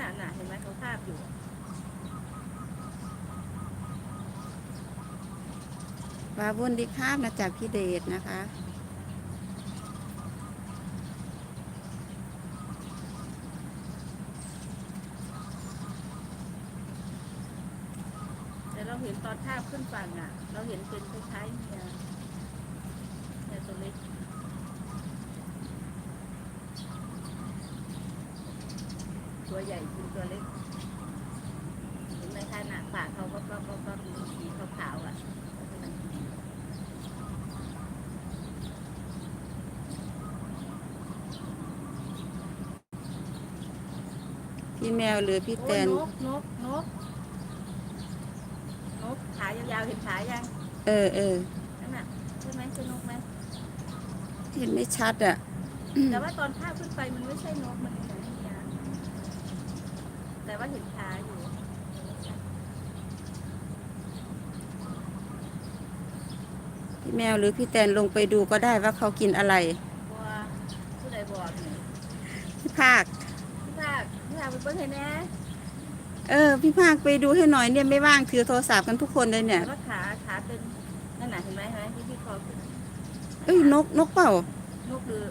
น่ะน่ะเห็นไหมเขาคาบอยู่ ปลาบุญดีคาบนะจากพี่เดชนะคะ แต่เราเห็นตอนคาบขึ้นฝั่งอะ เราเห็นเป็นคล้ายๆเนี่ยเนี่ยตัวเล็ก ตัวใหญ่คือตัวเล็กเห็นไหมคะหน้าปากเขาก็ก็ก็ก็มีสีขาวๆอะพี่แมวหรือพี่แตโอ้ยนนกนกนกนกขายาวๆเห็นขายังเออเออนั่นน่ะใช่ไหมใช่นกไหมเห็นไม่ชัดอะ แต่ว่าตอนภาพขึ้นไปมันไม่ใช่นกมันเหมือนนี่นะ แต่ว่าเห็นขาอยู่ พี่แมวหรือพี่แตนลงไปดูก็ได้ว่าเขากินอะไรบัวผู้ใดบอกเนี่ยพี่ภาค พี่ภาคพี่ภาคไปเปิ้ลเห็นนะเออ พี่ภาคไปดูให้หน่อยเนี่ยไม่ว่างถือโทรศัพท์กันทุกคนเลยเนี่ย แล้วก็ขาขาเป็นนั่นน่ะเห็นไหมเห็นไหมที่พี่คอขึ้นเอ้ยนกนกเปล่า นกหรือ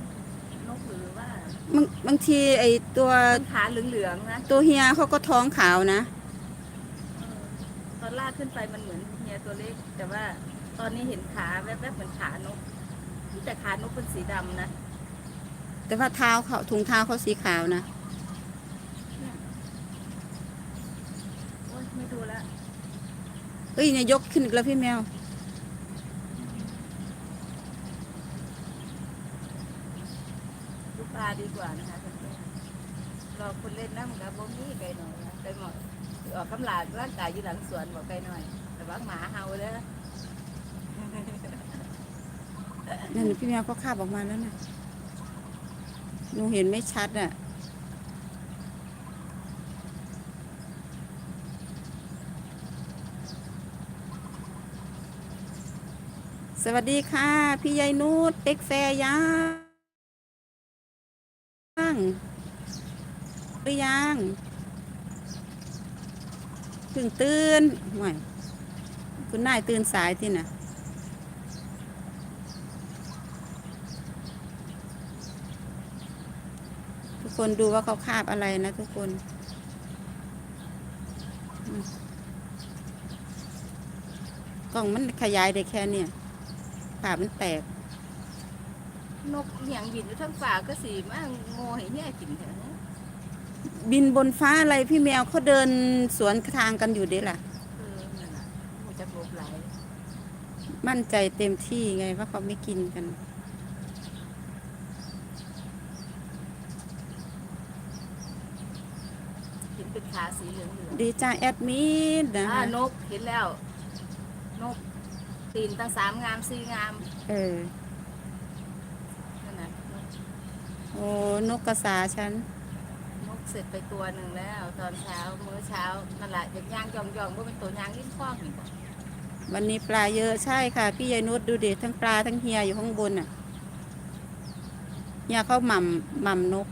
นกหรือว่า บางบางทีไอตัวเป็นขาเหลืองๆนะตัวเฮียเขาก็ท้องขาวนะเออตอนลากขึ้นไปมันเหมือนเฮียตัวเล็ก แต่ว่าตอนนี้เห็นขาแวบๆเหมือนขานกที่แต่ขานกเป็นสีดำนะ แต่ว่าเท้าเขาถุงเท้าเขาสีขาวนะโอ๊ยไม่ดูแล้วเอ้ยเนี่ยยกขึ้นอีกแล้วพี่แมว ดีกว่านะคะเรอคนเล่นน้ำกับบ่มีไก่หน่อยไก่หมอยออกกำลังร่างกายอยู่หลังสวนบอกไก่หน่อย แต่ว่าหมาเห่าเลยนั่นพี่แมวก็คาบออกมาแล้วนะหนูเห็นไม่ชัดอะสวัสดีค่ะ พี่ยายนูดเอ็กแฟย่า หรือยังเพิ่งตื่นห่วยคุณนายตื่นสายที่น่ะทุกคนดูว่าเขาคาบอะไรนะทุกคนกล่องมันขยายได้แค่เนี่ยปากมันแตก นกอหย่างบินอยู่ทั้งฝ่าก็สีมากโง่เห็นเนี่ยกินเถอะนะบินบนฟ้าอะไรพี่แมวเขาเดินสวนทางกันอยู่เด้ล่ะ เออนั่นน่ะมันจะโลบไหลายมั่นใจเต็มที่ไงว่าเขาไม่กินกัน เห็นเป็นขาสีเหลืองๆดีจ้าแอดมินนะอ่าคะนกเห็นแล้ว นกตีนตั้งสามงามสี่งาม เออ นั่นน่ะนก โอ้นกกระสาฉันนกเสร็จไปตัวหนึ่งแล้ว ตอนเช้ามื้อเช้านั่นแหละอย่างย่างยองยองว่าเป็นตัวยางลิ้นคว้างนี่บ่วันนี้ปลาเยอะใช่ค่ะ พี่ยายนุชดูเด็ทั้งปลาทั้งเฮียอยู่ข้างบนน่ะเฮียเขาหม่ำหม่ำนก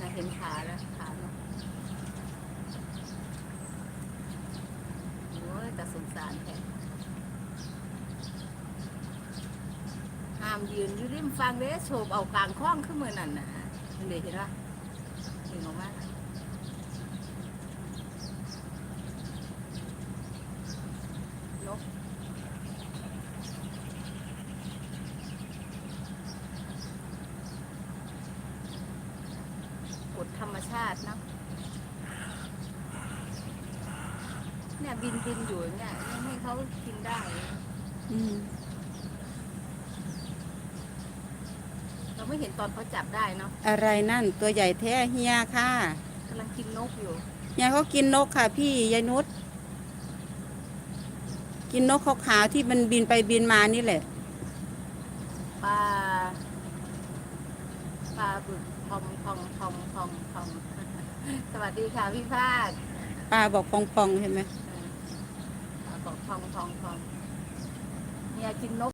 น่ะเห็นขาแล้วขานกโอ้ยแต่สงสารแท้ามยืนอยู่ริมฟังเด้โฉบเอากลางคล้องขึ้นมือนั่นน่ะเห็เห็นปะเห็นออกมาธรรมชาตินะเนี่ยบินบินอยู่อย่างเนี่ยให้เขากินได้ อืม เราไม่เห็นตอนเขาจับได้เนาะอะไรนั่นตัวใหญ่แท้เฮียค่ะกำลังกินนกอยู่เฮียเขากินนกค่ะ พี่ยายนุชกินนกขาวๆที่มันบินไปบินมานี่แหละปลาปลาบึกพองพองพองพองพองสวัสดีค่ะพี่ภาคปลาบอกปองๆเห็นไหมเออปลาบอกพองพองพองเนี่ยกินนก